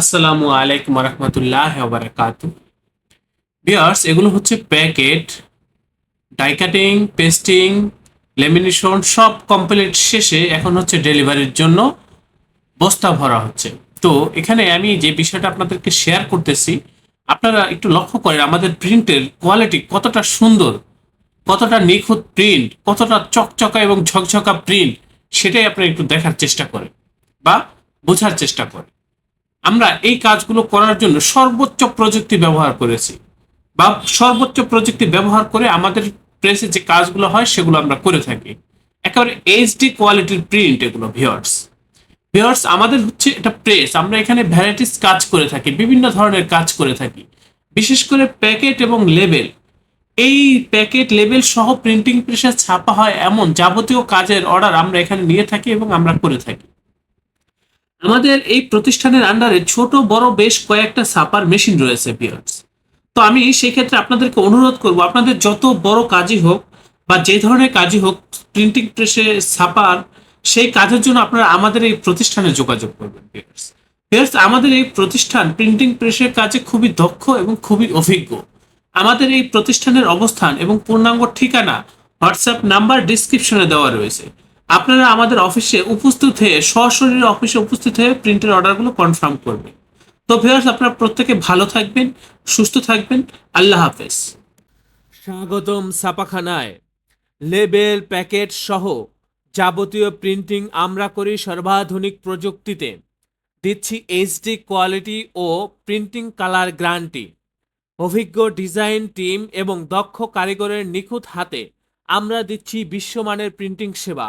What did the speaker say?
আসসালামু আলাইকুম রহমতুল্লাহ বারাকাত বিয়ার্স এগুলো হচ্ছে packet die cutting pasting lamination সব কমপ্লিট শেষে এখন হচ্ছে ডেলিভারির জন্য বস্তা ভরা হচ্ছে। তো এখানে আমি যে বিষয়টা আপনাদেরকে শেয়ার করতেছি, আপনারা একটু লক্ষ্য করেন আমাদের প্রিন্টের কোয়ালিটি কতটা সুন্দর, কতটা নিখুঁত প্রিন্ট কতটা চকচকা এবং ঝকঝকা প্রিন্ট সেটাই আপনারা একটু দেখার চেষ্টা করেন বা বোঝার চেষ্টা করেন। আমরা এই কাজগুলো করার জন্য সর্বোচ্চ প্রযুক্তি ব্যবহার করেছি। বা সর্বোচ্চ প্রযুক্তি ব্যবহার করে আমাদের প্রেসে যে কাজগুলো হয়, সেগুলো আমরা করে থাকি। একেবারে এইচডি কোয়ালিটির প্রিন্ট এগুলো ভিওর্স ভিওর্স আমাদের হচ্ছে এটা প্রেস আমরা এখানে ভ্যারাইটিস কাজ করে থাকি, বিভিন্ন ধরনের কাজ করে থাকি। বিশেষ করে প্যাকেট এবং লেবেল এই প্যাকেট লেবেল সহ প্রিন্টিং প্রেসে ছাপা হয় এমন যাবতীয় কাজের অর্ডার আমরা এখানে নিয়ে থাকি এবং আমরা করে থাকি। আমাদের এই প্রতিষ্ঠানের আন্ডারে ছোট, বড় বেশ কয়েকটা ছাপার মেশিন রয়েছে ভিউয়ার্স তো আমি সেই ক্ষেত্রে আপনাদেরকে অনুরোধ করব, আপনাদের যত বড় কাজই হোক বা যে ধরনের কাজই হোক প্রিন্টিং প্রেসে ছাপার, সেই কাজের জন্য আপনারা আমাদের এই প্রতিষ্ঠানে যোগাযোগ করবেন ভিউয়ার্স ভিউয়ার্স আমাদের এই প্রতিষ্ঠান প্রিন্টিং প্রেসের কাজে খুবই দক্ষ এবং খুবই অভিজ্ঞ। আমাদের এই প্রতিষ্ঠানের অবস্থান এবং পূর্ণাঙ্গ ঠিকানা হোয়াটসঅ্যাপ নাম্বার ডিসক্রিপশনে দেওয়া রয়েছে। আপনারা আমাদের অফিসে উপস্থিত হয়ে সরাসরি অফিসে উপস্থিত হয়ে প্রিন্টের অর্ডারগুলো কনফার্ম করবেন। তো ভিউয়ার্স আপনারা প্রত্যেকে ভালো থাকবেন, সুস্থ থাকবেন, আল্লাহ হাফেজ। স্বাগতম ছাপাখানায়। লেবেল, প্যাকেট সহ যাবতীয় প্রিন্টিং আমরা করি সর্বাধুনিক প্রযুক্তিতে। দিচ্ছি এইচডি কোয়ালিটি ও প্রিন্টিং কালার গ্যারান্টি অভিজ্ঞ ডিজাইন টিম এবং দক্ষ কারিগরের নিখুঁত হাতে আমরা দিচ্ছি বিশ্বমানের প্রিন্টিং সেবা।